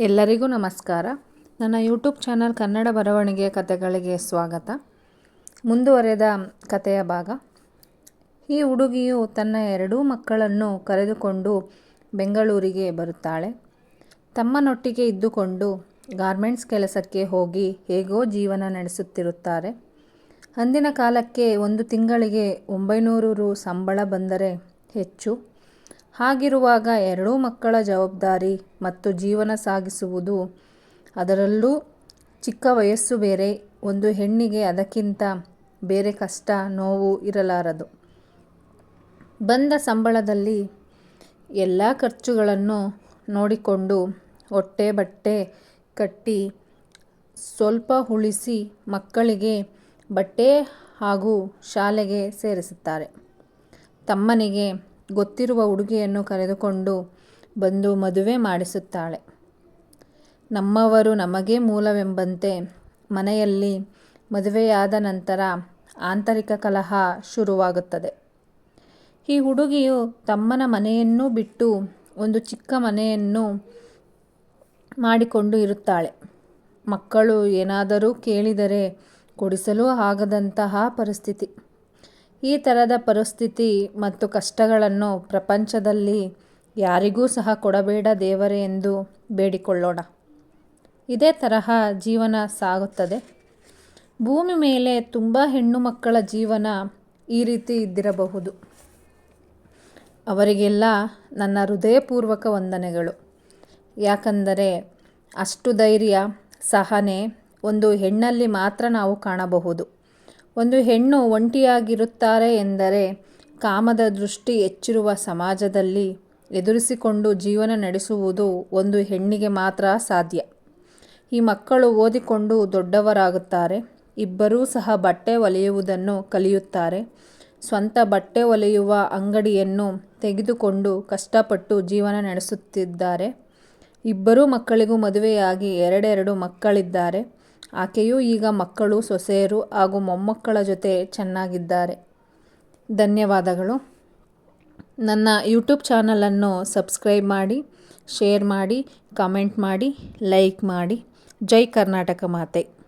ಎಲ್ಲರಿಗೂ ನಮಸ್ಕಾರ. ನನ್ನ ಯೂಟ್ಯೂಬ್ ಚಾನಲ್ ಕನ್ನಡ ಬರವಣಿಗೆಯ ಕಥೆಗಳಿಗೆ ಸ್ವಾಗತ. ಮುಂದುವರೆದ ಕಥೆಯ ಭಾಗ. ಈ ಹುಡುಗಿಯು ತನ್ನ ಎರಡೂ ಮಕ್ಕಳನ್ನು ಕರೆದುಕೊಂಡು ಬೆಂಗಳೂರಿಗೆ ಬರುತ್ತಾಳೆ. ತಮ್ಮನೊಟ್ಟಿಗೆ ಇದ್ದುಕೊಂಡು ಗಾರ್ಮೆಂಟ್ಸ್ ಕೆಲಸಕ್ಕೆ ಹೋಗಿ ಹೇಗೋ ಜೀವನ ನಡೆಸುತ್ತಿರುತ್ತಾರೆ. ಅಂದಿನ ಕಾಲಕ್ಕೆ ಒಂದು ತಿಂಗಳಿಗೆ ಒಂಬೈನೂರು ರು ಸಂಬಳ ಬಂದರೆ ಹೆಚ್ಚು. ಹಾಗಿರುವಾಗ ಎರಡೂ ಮಕ್ಕಳ ಜವಾಬ್ದಾರಿ ಮತ್ತು ಜೀವನ ಸಾಗಿಸುವುದು ಅದರಲ್ಲೂ ಚಿಕ್ಕ ವಯಸ್ಸು ಬೇರೆ, ಒಂದು ಹೆಣ್ಣಿಗೆ ಅದಕ್ಕಿಂತ ಬೇರೆ ಕಷ್ಟ, ನೋವು ಇರಲಾರದು. ಬಂದ ಸಂಬಳದಲ್ಲಿ ಎಲ್ಲ ಖರ್ಚುಗಳನ್ನು ನೋಡಿಕೊಂಡು ಹೊಟ್ಟೆ ಬಟ್ಟೆ ಕಟ್ಟಿ ಸ್ವಲ್ಪ ಉಳಿಸಿ ಮಕ್ಕಳಿಗೆ ಬಟ್ಟೆ ಹಾಗೂ ಶಾಲೆಗೆ ಸೇರಿಸುತ್ತಾರೆ. ತಮ್ಮನಿಗೆ ಗೊತ್ತಿರುವ ಹುಡುಗಿಯನ್ನು ಕರೆದುಕೊಂಡು ಬಂದು ಮದುವೆ ಮಾಡಿಸುತ್ತಾಳೆ. ನಮ್ಮವರು ನಮಗೇ ಮೂಲವೆಂಬಂತೆ ಮನೆಯಲ್ಲಿ ಮದುವೆಯಾದ ನಂತರ ಆಂತರಿಕ ಕಲಹ ಶುರುವಾಗುತ್ತದೆ. ಈ ಹುಡುಗಿಯು ತಮ್ಮನ ಮನೆಯನ್ನು ಬಿಟ್ಟು ಒಂದು ಚಿಕ್ಕ ಮನೆಯನ್ನು ಮಾಡಿಕೊಂಡು ಇರುತ್ತಾಳೆ. ಮಕ್ಕಳು ಏನಾದರೂ ಕೇಳಿದರೆ ಕೊಡಿಸಲು ಆಗದಂತಹ ಪರಿಸ್ಥಿತಿ. ಈ ಥರದ ಪರಿಸ್ಥಿತಿ ಮತ್ತು ಕಷ್ಟಗಳನ್ನು ಪ್ರಪಂಚದಲ್ಲಿ ಯಾರಿಗೂ ಸಹ ಕೊಡಬೇಡ ದೇವರೇ ಎಂದು ಬೇಡಿಕೊಳ್ಳೋಣ. ಇದೇ ತರಹ ಜೀವನ ಸಾಗುತ್ತದೆ. ಭೂಮಿ ಮೇಲೆ ತುಂಬ ಹೆಣ್ಣು ಮಕ್ಕಳ ಜೀವನ ಈ ರೀತಿ ಇದ್ದಿರಬಹುದು. ಅವರಿಗೆಲ್ಲ ನನ್ನ ಹೃದಯಪೂರ್ವಕ ವಂದನೆಗಳು. ಯಾಕಂದರೆ ಅಷ್ಟು ಧೈರ್ಯ, ಸಹನೆ ಒಂದು ಹೆಣ್ಣಲ್ಲಿ ಮಾತ್ರ ನಾವು ಕಾಣಬಹುದು. ಒಂದು ಹೆಣ್ಣು ಒಂಟಿಯಾಗಿರುತ್ತಾರೆ ಎಂದರೆ ಕಾಮದ ದೃಷ್ಟಿ ಹೆಚ್ಚಿರುವ ಸಮಾಜದಲ್ಲಿ ಎದುರಿಸಿಕೊಂಡು ಜೀವನ ನಡೆಸುವುದು ಒಂದು ಹೆಣ್ಣಿಗೆ ಮಾತ್ರ ಸಾಧ್ಯ. ಈ ಮಕ್ಕಳು ಓದಿಕೊಂಡು ದೊಡ್ಡವರಾಗುತ್ತಾರೆ. ಇಬ್ಬರೂ ಸಹ ಬಟ್ಟೆ ಒಲೆಯುವುದನ್ನು ಕಲಿಯುತ್ತಾರೆ. ಸ್ವಂತ ಬಟ್ಟೆ ಒಲೆಯುವ ಅಂಗಡಿಯನ್ನು ತೆಗೆದುಕೊಂಡು ಕಷ್ಟಪಟ್ಟು ಜೀವನ ನಡೆಸುತ್ತಿದ್ದಾರೆ. ಇಬ್ಬರೂ ಮಕ್ಕಳಿಗೂ ಮದುವೆಯಾಗಿ ಎರಡೆರಡು ಮಕ್ಕಳಿದ್ದಾರೆ. ಆಕೆಯೂ ಈಗ ಮಕ್ಕಳು, ಸೊಸೆಯರು ಹಾಗೂ ಮೊಮ್ಮಕ್ಕಳ ಜೊತೆ ಚೆನ್ನಾಗಿದ್ದಾರೆ. ಧನ್ಯವಾದಗಳು. ನನ್ನ ಯೂಟ್ಯೂಬ್ ಚಾನಲನ್ನು ಸಬ್ಸ್ಕ್ರೈಬ್ ಮಾಡಿ, ಶೇರ್ ಮಾಡಿ, ಕಮೆಂಟ್ ಮಾಡಿ, ಲೈಕ್ ಮಾಡಿ. ಜೈ ಕರ್ನಾಟಕ ಮಾತೆ.